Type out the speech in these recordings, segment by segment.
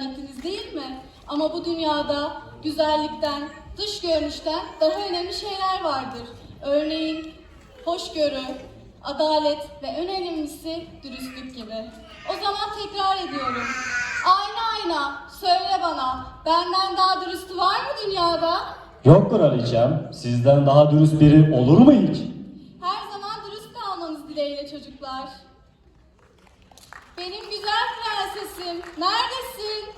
zannettiniz değil mi? Ama bu dünyada güzellikten, dış görünüşten daha önemli şeyler vardır. Örneğin hoşgörü, adalet ve en önemlisi dürüstlük gibi. O zaman tekrar ediyorum. Ayna ayna söyle bana benden daha dürüstü var mı dünyada? Yok kraliçem, sizden daha dürüst biri olur mu hiç? Her zaman dürüst kalmanız dileğiyle çocuklar. Benim güzel prensesim, neredesin?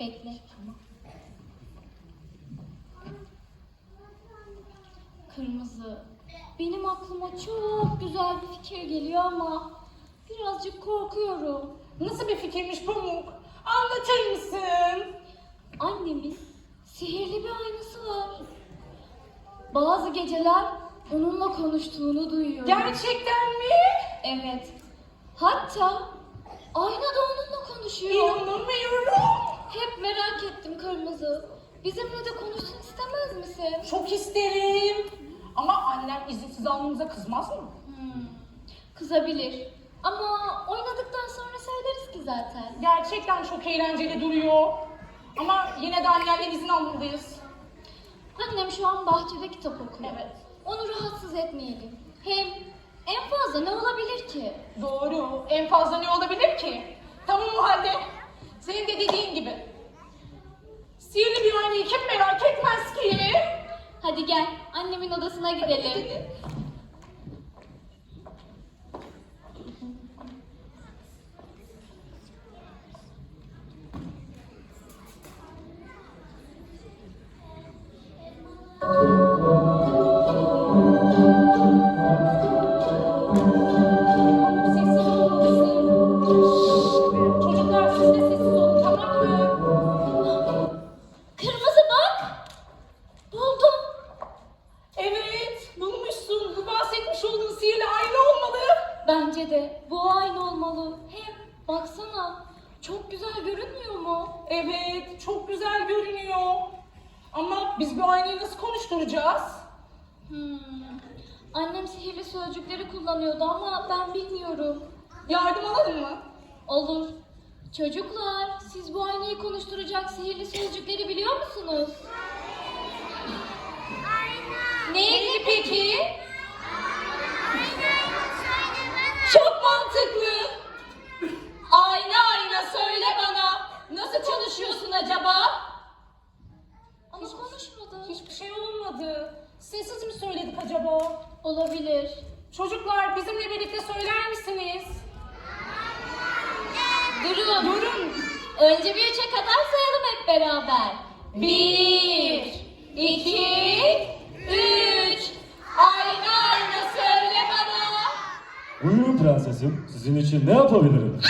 Bekle. Tamam. Kırmızı. Benim aklıma çok güzel bir fikir geliyor ama birazcık korkuyorum. Nasıl bir fikirmiş Pamuk? Anlatır mısın? Annemin sihirli bir aynası var. Bazı geceler onunla konuştuğunu duyuyorum. Gerçekten mi? Evet. Hatta ayna da onunla konuşuyor. İnanamıyorum. Hep merak ettim Kırmızı. Bizimle de konuşsun istemez misin? Çok isterim. Ama annem izinsiz almamıza kızmaz mı? Hmm, Kızabilir. Ama oynadıktan sonra söyleriz ki zaten. Gerçekten çok eğlenceli duruyor. Ama yine de annemden izin almalıyız. Annem şu an bahçede kitap okuyor. Evet. Onu rahatsız etmeyelim. Hem en fazla ne olabilir ki? Doğru. En fazla ne olabilir ki? Tamam o halde. Senin de dediğin gibi. Sihirli bir aynayı kim merak etmez ki? Hadi gel annemin odasına gidelim. Sessiz baksana çok güzel görünmüyor mu? Evet çok güzel görünüyor. Ama Biz bu aynayı nasıl konuşturacağız? Hmm. Annem sihirli sözcükleri kullanıyordu ama ben bilmiyorum. Yardım alalım mı? Olur. Çocuklar, siz bu aynayı konuşturacak sihirli sözcükleri biliyor musunuz? Neydi peki? Çok mantıklı. Ayna ayna söyle bana. Nasıl konuşuyorsun acaba? Ama konuşmadı. Hiçbir şey olmadı. Sessiz mi söyledik acaba? Olabilir. Çocuklar bizimle birlikte söyler misiniz? Durun. Durun. Önce bir üçe kadar sayalım hep beraber. Bir, iki, üç. Ayna ayna söyle bana. Buyurun prensesim, sizin için ne yapabilirim?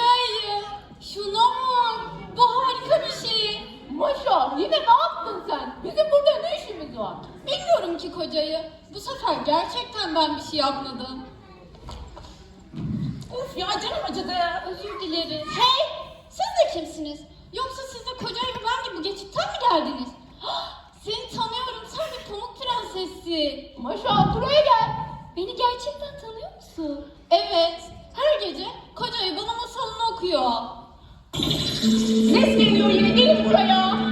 Ayı, şuna bak. Bu harika bir şey. Maşa, yine ne yaptın sen? Bizim burada ne işimiz var? Bilmiyorum ki kocayı. Bu sefer gerçekten ben bir şey yapmadım. Uf ya canım acıdı. Özür dilerim. Hey, siz de kimsiniz? Yoksa siz de kocayla ben gibi geçitten mi geldiniz? Hah, Seni tanıyorum, sen bir pamuk prensessin. Maşa, buraya gel. Beni gerçekten tanıyor musun? Evet, her gece kocayı bana masalını okuyor. Ses geliyor yine. Gelin buraya.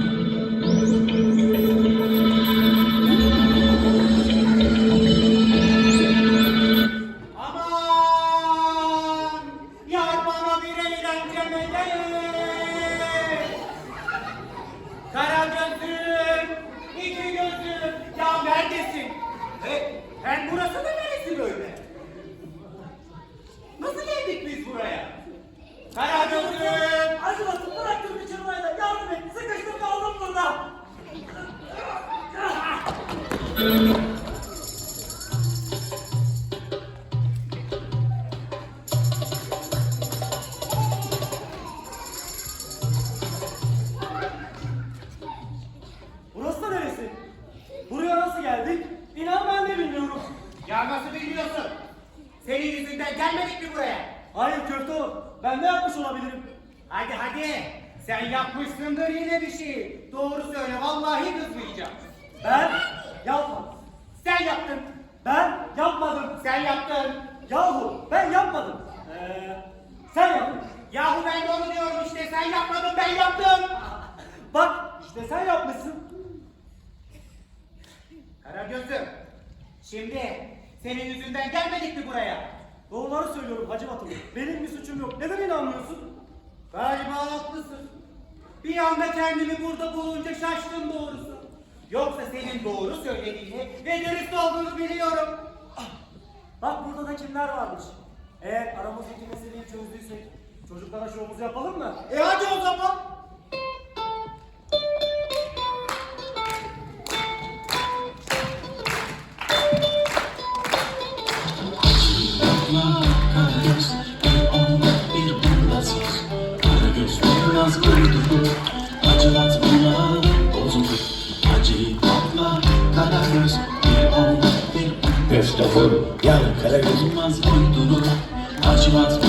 Yapmadım. Ee, sen yaptın. Yahu ben de onu diyorum işte sen yapmadın ben yaptım. Bak işte sen yapmışsın. Karagöz'üm şimdi senin yüzünden gelmedik mi buraya? Doğruları söylüyorum Hacı Batum. Benim bir suçum yok. Neden inanmıyorsun? Galiba haklısın. Bir anda kendimi burada bulunca şaştım doğrusu. Yoksa senin doğru söylediğini ve dürüst olduğunu biliyorum. Bak burada da kimler varmış. Eğer aramızdaki meseleyi çözdüysek çocuklara şovumuzu yapalım mı? E hadi o zaman. Acılat buna bozuldu Acıyı patla Karagöz bir onda bir bunda Köfte vur yar Karagöz Olmaz uydurur Acılat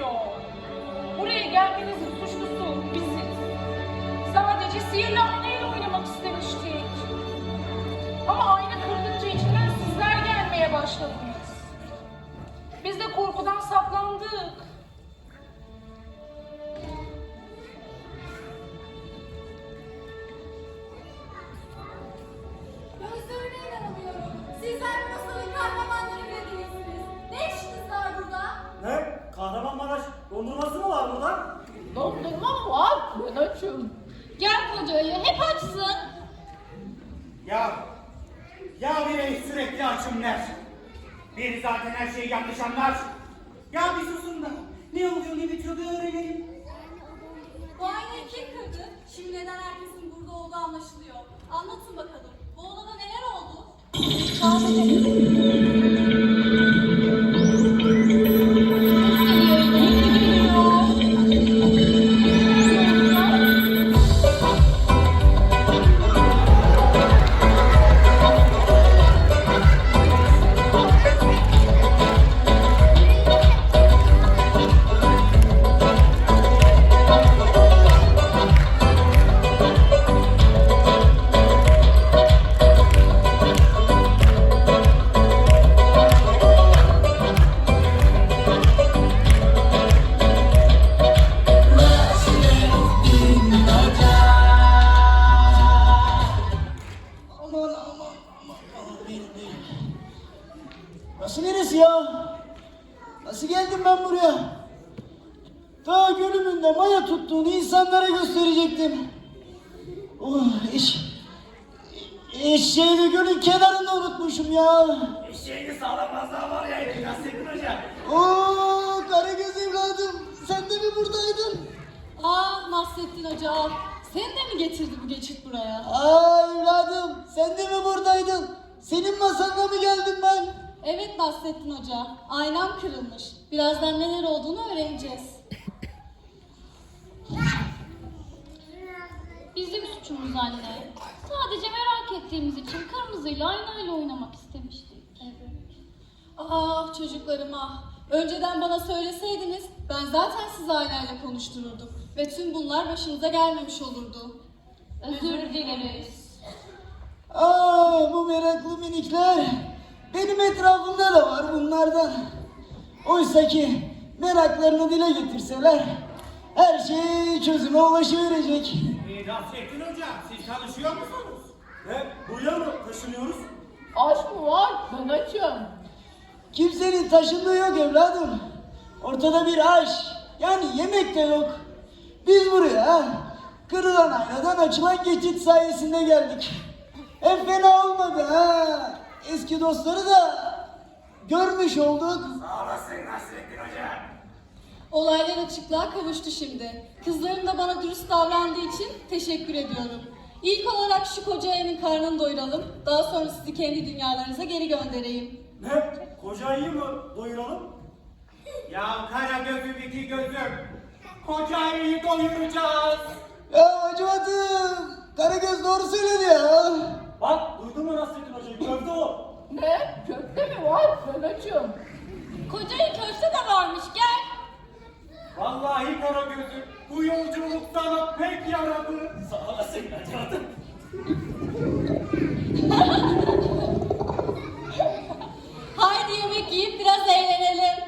söylüyor. Buraya gelmenizin suçlusu biziz. Sadece sihirli aynayla oynamak istemiştik. Ama ayna kırılınca içinden sizler gelmeye başladınız. Biz de korkudan saklandık. Anlatın bakalım. Bu odada neler oldu? Aman Nasıl geldim ben buraya? Ta gölümünde maya tuttuğunu insanlara gösterecektim. Oh iş... Eşeği de gölün kenarında unutmuşum ya. Eşeğini sağlamazlığa var ya Nasrettin Hoca. Oo Karagöz evladım sen de mi buradaydın? Ah Nasrettin Hoca. Seni de mi getirdi bu geçit buraya? Aa evladım sen de mi buradaydın? Senin masanla mı geldim ben? Evet Nasrettin Hoca. Aynam kırılmış. Birazdan neler olduğunu öğreneceğiz. Bizim suçumuz anne. Sadece merak ettiğimiz için kırmızıyla aynayla oynamak istemiştik. Ah çocuklarım ah. Önceden bana söyleseydiniz ben zaten sizi aynayla konuştururdum. Ve tüm bunlar başınıza gelmemiş olurdu. Özür dileriz. Aa bu meraklı minikler. Benim etrafımda da var bunlardan. Oysa ki meraklarını dile getirseler her şey çözüme ulaşıverecek. Ee, Nasrettin Hoca siz çalışıyor musunuz? Ne? Buraya mı taşınıyoruz? Aç mı var? Ben açım. Kimsenin taşındığı yok evladım. Ortada bir aş yani yemek de yok. Biz buraya kırılan aynadan açılan geçit sayesinde geldik. Hem fena olmadı ha. Eski dostları da görmüş olduk. Sağ olasın Nasrettin Hoca. Olaylar açıklığa kavuştu şimdi. Kızlarım da bana dürüst davrandığı için teşekkür ediyorum. İlk olarak şu koca evin karnını doyuralım. Daha sonra sizi kendi dünyalarınıza geri göndereyim. Ne? Koca ayıyı mı doyuralım? Ya Karagöz'üm iki gözüm. Koca ayıyı doyuracağız. Ya acımadım. Karagöz doğru söyledi ya. Bak duydun mu Nasrettin Hoca'yı? Köfte o. Ne? Köfte mi var? Ben açım. Kocayı köfte de varmış gel. Vallahi Karagöz'üm bu yolculuk sana pek yaradı. Sağ olasın Hacamat'ım. Haydi yemek yiyip biraz eğlenelim.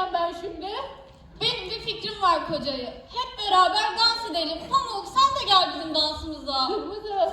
Sindireceğim ben şimdi? Benim bir fikrim var kocayı. Hep beraber dans edelim. Pamuk sen de gel bizim dansımıza. Kırmızı.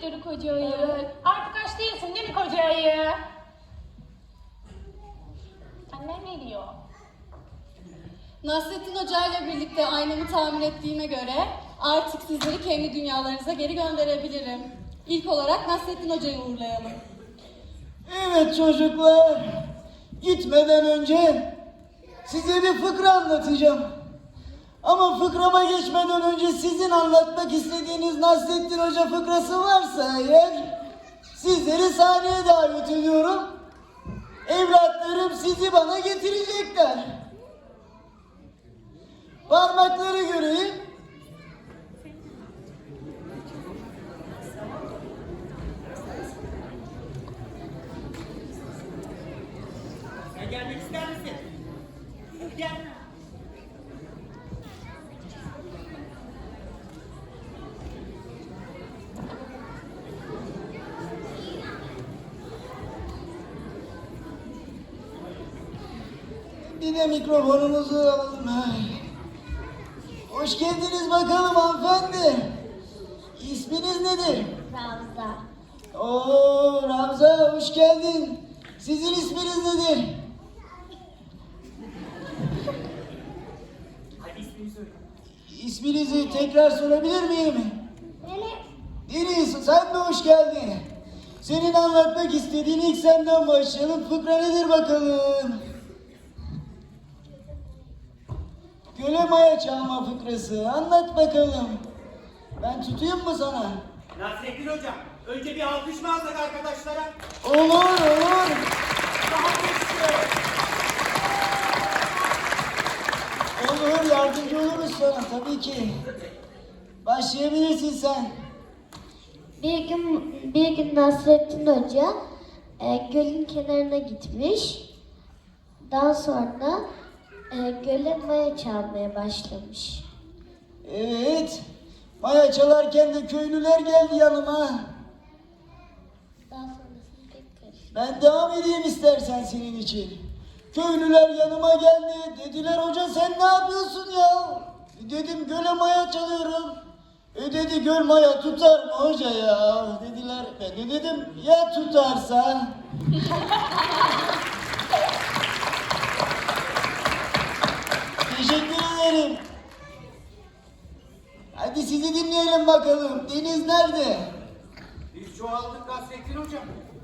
Karı koca ayı. Evet. Artık aç değilsin değil mi koca ayı? Annem ne diyor? Nasrettin Hoca ile birlikte aynamı tamir ettiğime göre artık sizleri kendi dünyalarınıza geri gönderebilirim. İlk olarak Nasrettin Hoca'yı uğurlayalım. Evet çocuklar. Gitmeden önce size bir fıkra anlatacağım. Ama fıkrama geçmeden önce sizin anlatmak istediğiniz Nasrettin Hoca fıkrası varsa eğer sizleri sahneye davet ediyorum. Evlatlarım sizi bana getirecekler. Parmakları göreyim. Sen gelmek ister misin? Gel. Bir de mikrofonumuzu alalım. Hoş geldiniz bakalım hanımefendi. İsminiz nedir? Ramza. Oo Ramza hoş geldin. Sizin isminiz nedir? İsminizi tekrar sorabilir miyim? Deniz sen de hoş geldin. Senin anlatmak istediğin ilk senden başlayalım. Fıkra nedir bakalım? Göle maya çalma fıkrası. Anlat bakalım. Ben tutayım mı sana? Nasrettin Hocam, önce bir alkış mı alsak arkadaşlara? Olur olur. Daha güçlü. Olur yardımcı oluruz sana tabii ki. Başlayabilirsin sen. Bir gün bir gün Nasrettin Hoca e, gölün kenarına gitmiş. Daha sonra e, göle maya çalmaya başlamış. Evet. Maya çalarken de köylüler geldi yanıma. Daha sonrasını pek karıştı. Ben devam edeyim istersen senin için. Köylüler yanıma geldi. Dediler hoca sen ne yapıyorsun ya? Dedim göle maya çalıyorum. E dedi göl maya tutar mı hoca ya? Dediler. Ben de dedim ya tutarsa? Ederim. Hadi sizi dinleyelim bakalım. Deniz nerede? Biz çoğaldık Nasrettin Hocam.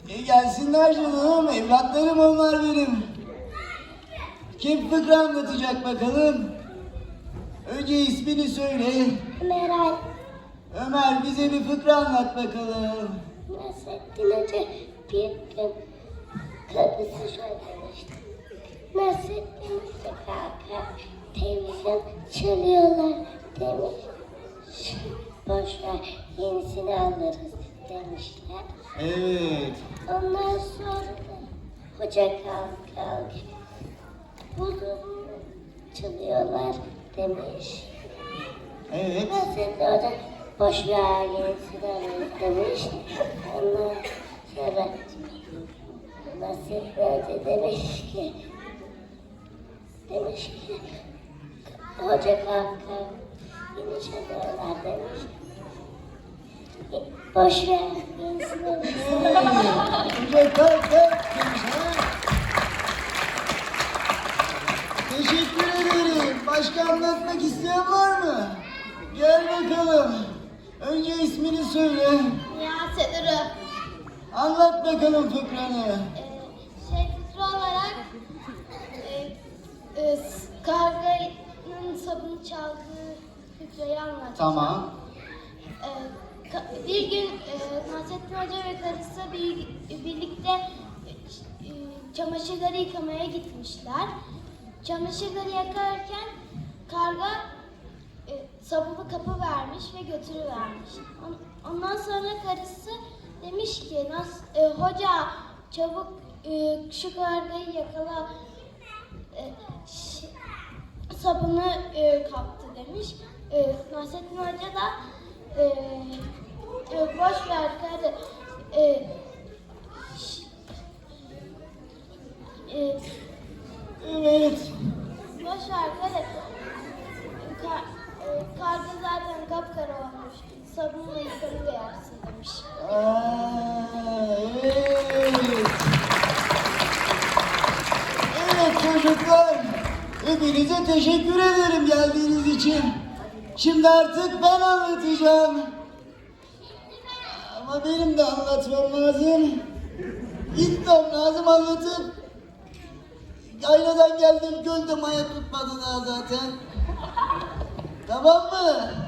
E gelsinler canım, evlatlarım onlar benim. Kim fıkra anlatacak bakalım? Önce ismini söyle. Meral. Ömer bize bir fıkra anlat bakalım. Nasrettin Hoca bir gün karısı şöyle demişti. Nasrettin Hoca kalkar, televizyon çalıyorlar demiş. Boş ver, yenisini alırız demişler. Evet. Ondan sonra hoca kalk kalk. Buzun çalıyorlar demiş. Evet. Nasrettin Hoca boş ver yenisini alırız demiş. Ondan sonra Nasrettin Hoca demiş ki demiş ki hoca kalk kalk yine çalıyorlar demiş. Boş ver. Hoca kalk kalk demiş ha. Teşekkür ederim. Başka anlatmak isteyen var mı? Gel bakalım. Önce ismini söyle. Nihat Edur'u Anlat bakalım fıkranı. şey fıkra olarak e, e, karganın sabunu çaldığı fıkrayı anlatacağım. Tamam. E, ka- bir gün e, Nasrettin Hoca ve karısı bir, birlikte e, çamaşırları yıkamaya gitmişler. Çamaşırları yakarken karga e, sabunu kapı vermiş ve götürüvermiş. On- Ondan sonra karısı demiş ki Nas e, hoca çabuk e, şu kargayı yakala e, sabunu e, kaptı demiş. E, Nasrettin Hoca da e, e, boş ver karı e, e, Evet. Boş ver karı. Kar, e, karga zaten kapkara olmuş. Sabunla yıkanıversin demiş. Aa, Hepinize teşekkür ederim geldiğiniz için. Şimdi artık ben anlatacağım. Ama benim de anlatmam lazım. Gitmem lazım anlatıp. Yayladan geldim gölde maya tutmadı daha zaten. Tamam mı?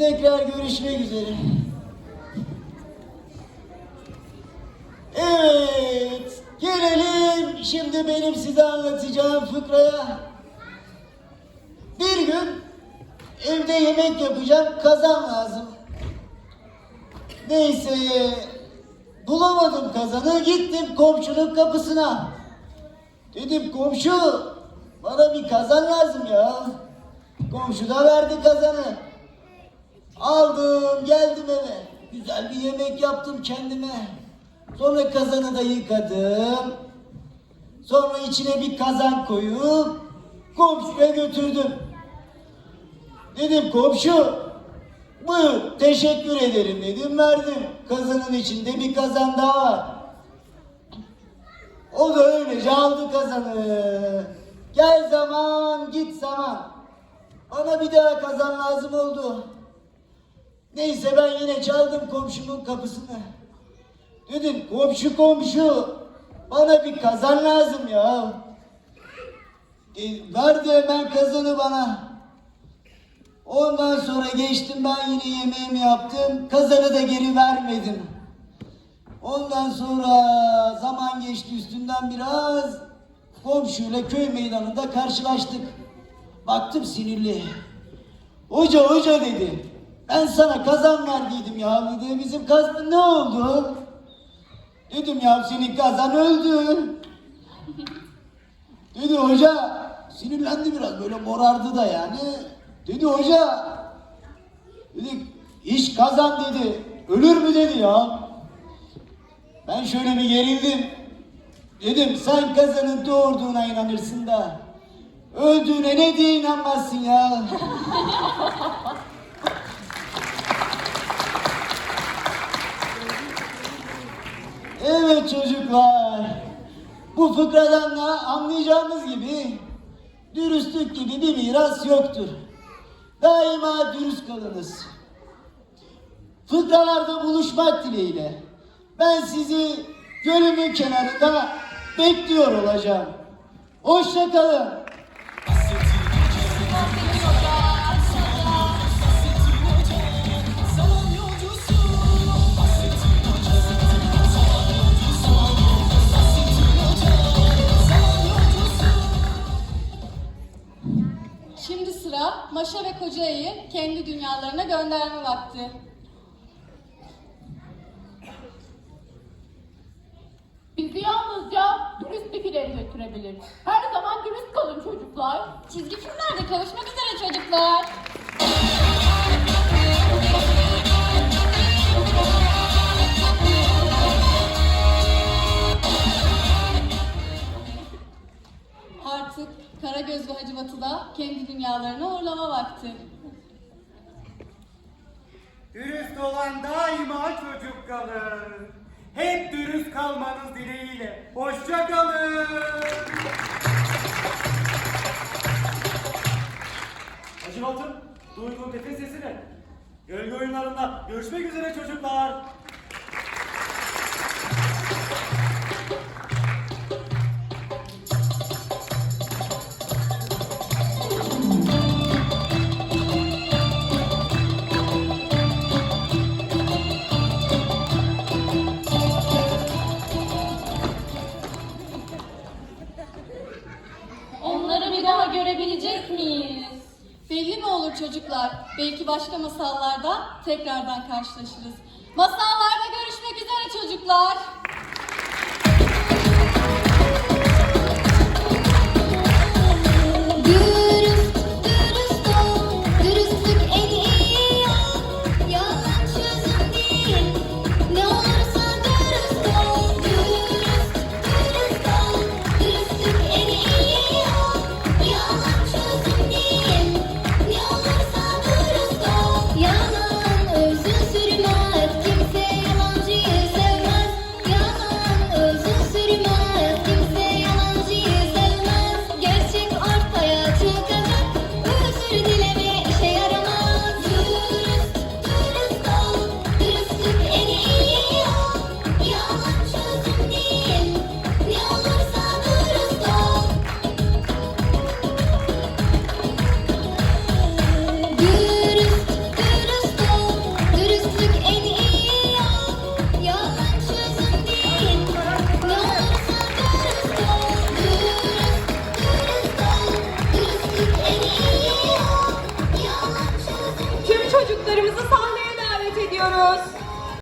Tekrar görüşmek üzere. Evet, gelelim şimdi benim size anlatacağım fıkraya. Bir gün evde yemek yapacağım, kazan lazım. Neyse, bulamadım kazanı, gittim komşunun kapısına. Dedim komşu, bana bir kazan lazım ya. Komşu da verdi kazanı. Aldım, geldim eve. Güzel bir yemek yaptım kendime. Sonra kazanı da yıkadım. Sonra içine bir kazan koyup komşuya götürdüm. Dedim komşu, buyur teşekkür ederim dedim verdim. Kazanın içinde bir kazan daha var. O da öylece aldı kazanı. Gel zaman git zaman. Bana bir daha kazan lazım oldu. Neyse ben yine çaldım komşumun kapısını. Dedim komşu komşu bana bir kazan lazım ya. E, verdi hemen kazanı bana. Ondan sonra geçtim ben yine yemeğimi yaptım. Kazanı da geri vermedim. Ondan sonra zaman geçti üstünden biraz. Komşuyla köy meydanında karşılaştık. Baktım sinirli. Hoca hoca dedi. Ben sana kazan verdiydim ya dedi. Bizim kazan ne oldu? Dedim ya senin kazan öldü. Dedi hoca sinirlendi biraz böyle morardı da yani. Dedi hoca dedi iş kazan dedi. Ölür mü dedi ya. Ben şöyle bir gerildim. Dedim sen kazanın doğurduğuna inanırsın da öldüğüne ne diye inanmazsın ya. Evet çocuklar. Bu fıkradan da anlayacağınız gibi dürüstlük gibi bir miras yoktur. Daima dürüst kalınız. Fıkralarda buluşmak dileğiyle. Ben sizi gölümün kenarında bekliyor olacağım. Hoşça kalın. Maşa ve Kocayı kendi dünyalarına gönderme vakti. Bizi yalnızca dürüst bir ileri götürebilir. Her zaman dürüst kalın çocuklar. Çizgi filmlerde kavuşmak üzere çocuklar. Karagöz ve Hacivat'ı da kendi dünyalarına uğurlama vakti. Dürüst olan daima çocuk kalır. Hep dürüst kalmanız dileğiyle. Hoşça kalın. Hacivat'ım, duyduğum nefes sesini. Gölge oyunlarında görüşmek üzere çocuklar. Masallarda tekrardan karşılaşırız. Masallarda görüşmek üzere çocuklar.